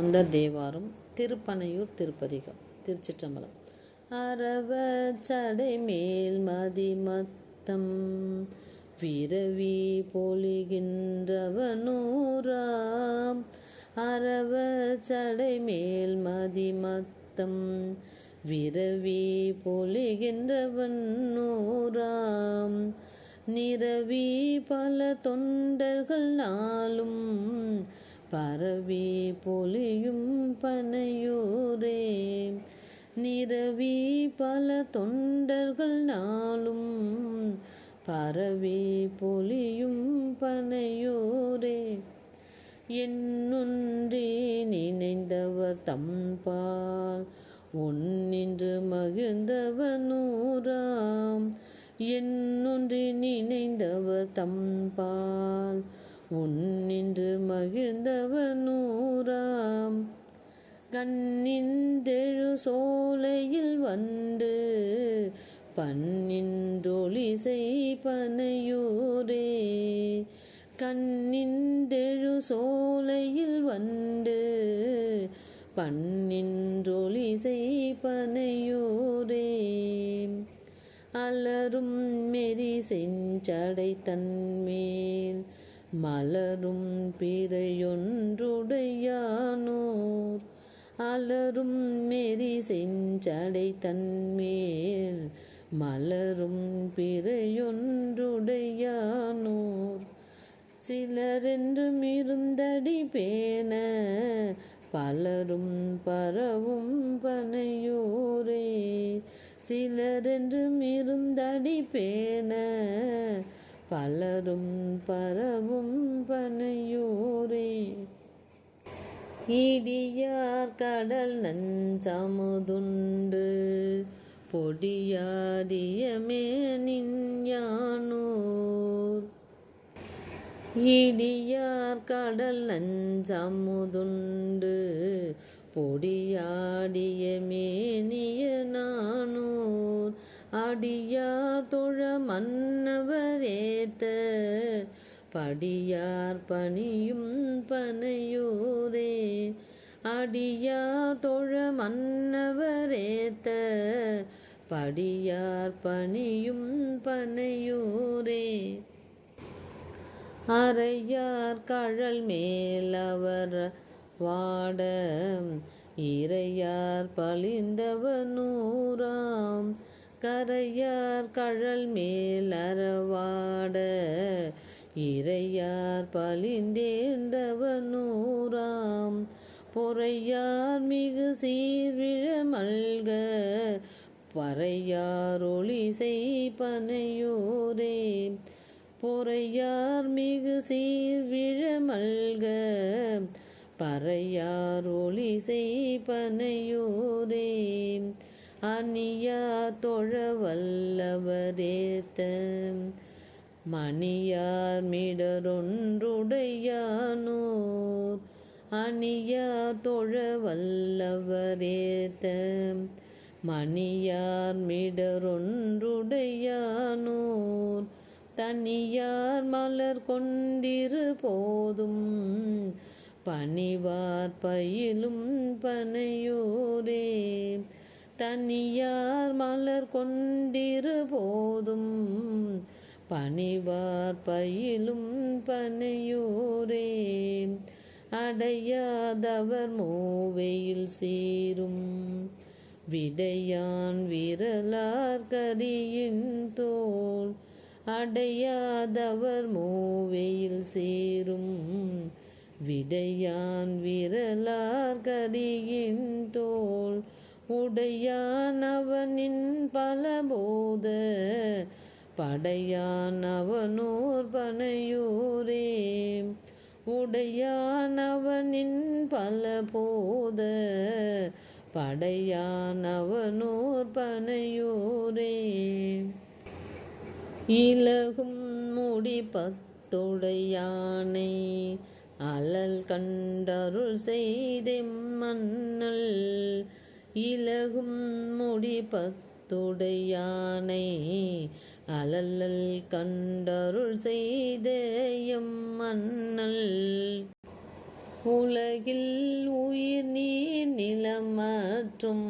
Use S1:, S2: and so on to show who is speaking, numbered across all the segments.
S1: அந்த தேவாரம் திருப்பனையூர் திருப்பதிகம் திருச்சிற்றம்பலம். அரவ சடை மேல் மதிமத்தம் விரவி பொழிகின்றவனூராம். அரவ சடை மேல் மதிமத்தம் விரவி பொலிகின்றவன் நூறாம் நிரவி பல தொண்டர்கள் நாளும் பரவி பொலியும் பனையூரே. நிரவி பல தொண்டர்கள் நாளும் பரவி பொலியும் பனையூரே. என்னொன்றே நினைந்தவர் தம்பால் ஒன்னின்று மகிழ்ந்தவர் நூறாம். என்னொன்றி நினைந்தவர் தம்பால் உன்னின்று மகிழ்ந்தவனூராம் கண்ணின்றெழு சோலையில் வந்து பன்னின்றொழிசை பனையூரே. கண்ணின்றெழு சோலையில் வந்து பன்னின்றொழிசை பனையூரே. அலரும் மெரி செஞ்சடை தன்மேல் மலரும் பிறையொன்றுடையானோர். அலரும் மெரி செஞ்சடை தன்மேல் மலரும் பிறையொன்றுடையானோர். சிலரென்றும் இருந்தடி பேன பலரும் பரவும் பனையோரே. சிலரென்றும் இருந்தடி பேன பலரும் பரவும் பனையூரே. இடியார் கடல் நஞ்சமுதுண்டு பொடியாடியமே நின்யானூர் இடியார் கடல் நஞ்சமுதுண்டு பொடியாடிய மேனிய நானூர். அடியா தொழ மன்னவரேத்த படியார் பணியும் பனையூரே. அடியா தொழ மன்னவரேத்த படியார் பணியும் பனையூரே. அறையார் கழல் மேலவர் வாட இறையார் பழிந்தவனூராம் கரையார் கழல் மேல் அறவாட இறையார் பழிந்தேந்தவனூராம் பொறையார் மிகு சீர்விழ மல்க பறையார் ஒளிசை பனையூரே. பொறையார் மிகு சீர்விழ மல்க பறையார் ஒளிசை பனையூரே. அணியா தொழவல்லவரேத்த. மணியார் மிடரொன்றுடையானோர். அணியா தொழவல்லவரேத்த. மணியார் மிடரொன்றுடையானோர். தனியார் மலர் கொண்டிரு போதும். பணிவார் பயிலும் பனையோரே. தனியார் மலர் கொண்டிரு போதும். பணிவார் பயிலும் பனையூரே அடையாதவர் மூவையில் சீரும். விடையான் விரலார் கரியின் தோல். அடையாதவர் மூவையில் சேரும். விடையான் விரலார் கரியின் தோல். உடையான் அவனின் பலபோத படையான் அவனோர் பனையூரே. உடையான் பலபோத படையான் பனையூரே. இலகும் முடி பத்துடையானை அலல் கண்டருள் செய்தெம் மன்னல் இலகும் முடி பத்துடையானை அலல்லல் கண்டருள் செய்த மன்னல். உலகில் உயிர் நீர் நிலமற்றும்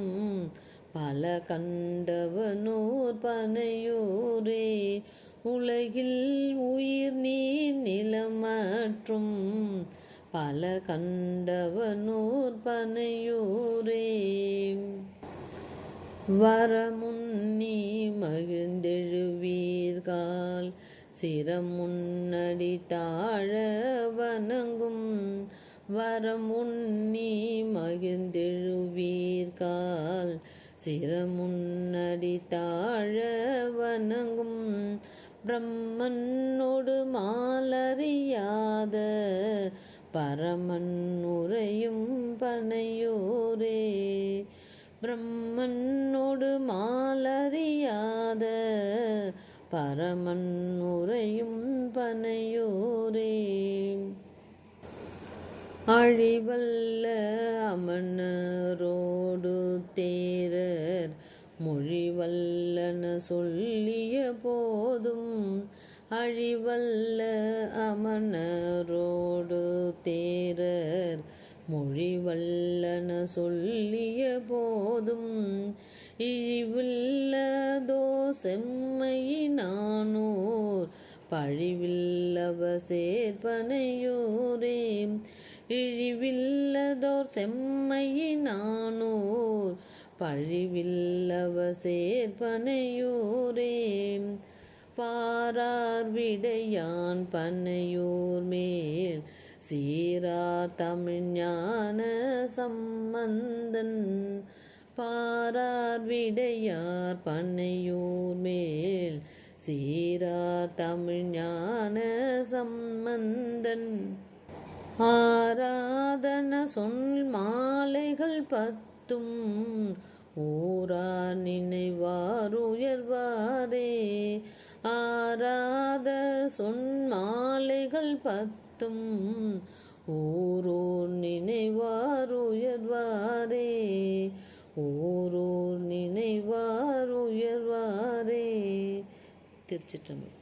S1: பல கண்டவனூர் பனையூரே. உலகில் உயிர் நீர் நிலமற்றும் மற்றும் பல கண்டவனூர் பனையூரே. வரமுன்னி மகிழ்ந்தெழுவீர்கால் சிரமுன்னடி தாழ வணங்கும். வரமுன்னி மகிழ்ந்தெழுவீர்கால் சிரமுன்னடி தாழ வணங்கும். பிரம்மனோடு மாலறியாத பரமன் உரையும் பனையோரே. பிரம்மனோடு மாலறியாத பரமன் உரையும் பனையோரே. அழிவல்ல அமனரோடு தேரர் மொழிவல்லன சொல்லிய போதும் அழிவல்ல அமனரோ தேரர் மொழிவல்லன சொல்லிய போதும் இழிவில்லதோ செம்மையினானோர் பழிவில்லவ சேர்ப்பனையோரே. இழிவில்லதோர் செம்மையினானோர் பழிவில்லவ சேர்ப்பனையோரே. பாரார் விடையான் பனையோர் மேல் சீரார் தமிழ்ஞான சம்பந்தன் பாரார் விடையார் பண்ணையூர் மேல். சீரார் தமிழ்ஞான சம்பந்தன் ஆராதன சொல் மாலைகள் பத்தும் ஊரார் நினைவார் உயர்வாரே. ஆராத சொன்மாலைகள் பத்தும். ஓரோர் நினைவார் உயர்வாரே. ஓரோர் நினைவார் உயர்வாரே. திருச்சிற்றம்பலம்.